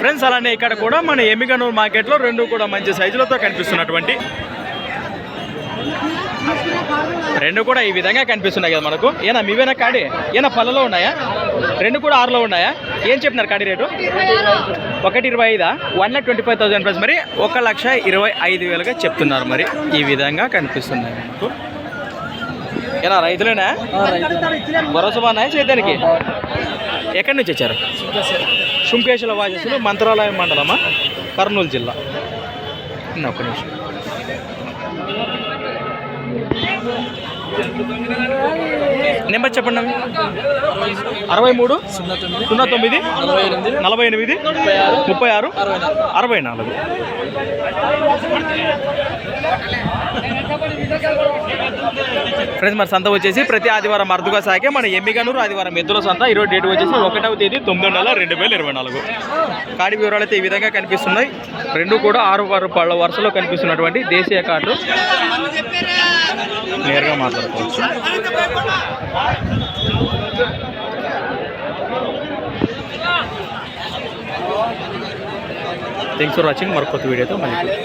Friends అలానే ఇక్కడ కూడా మన ఎమ్మిగనూరు మార్కెట్లో రెండు కూడా మంచి సైజులతో కనిపిస్తున్నటువంటి రెండు కూడా ఈ విధంగా కనిపిస్తున్నాయి కదా మనకు. ఏనా మీవేనా కాడి? ఏనా పళ్ళలో ఉన్నాయా? రెండు కూడా ఆరులో ఉన్నాయా? ఏం చెప్పినారు కాడి రేటు? ఒకటి ఇరవై ఐదా? One lakh twenty five thousand plus మరి ఒక లక్ష ఇరవై ఐదు వేలుగా చెప్తున్నారు మరి. ఈ విధంగా కనిపిస్తున్నాయి మనకు. ఏనా రైతులేనా? భరోసా బాగున్నాయా చేయడానికి ఎక్కడి నుంచి వచ్చారు? శుంకేశ్వర వాజస్సులు మంత్రాలయం మండలమా? కర్నూలు జిల్లా. ఒక్క నిమిషం. నెంబర్ చెప్పండి అవి అరవై మూడు సున్నా తొమ్మిది నలభై ఎనిమిది ముప్పై ఆరు అరవై నాలుగు. ఫ్రెండ్స్ మన సంత వచ్చేసి ప్రతి ఆదివారం అరుదుగా సాగే మన ఎమ్మిగనూరు ఆదివారం ఎద్దుల సంత. ఈరోజు డేట్ వచ్చేసి ఒకటవ తేదీ తొమ్మిది నెల రెండు వేల ఇరవై నాలుగు. కాడి వివరాలు అయితే ఈ విధంగా కనిపిస్తున్నాయి. రెండు కూడా ఆరు ఆరు పళ్ళ వరుసలో కనిపిస్తున్నటువంటి దేశీయ కార్డు. నేరుగా మాట్లాడుకోవచ్చు. థ్యాంక్స్ ఫర్ వాచింగ్ మరొక వీడియోతో మళ్ళీ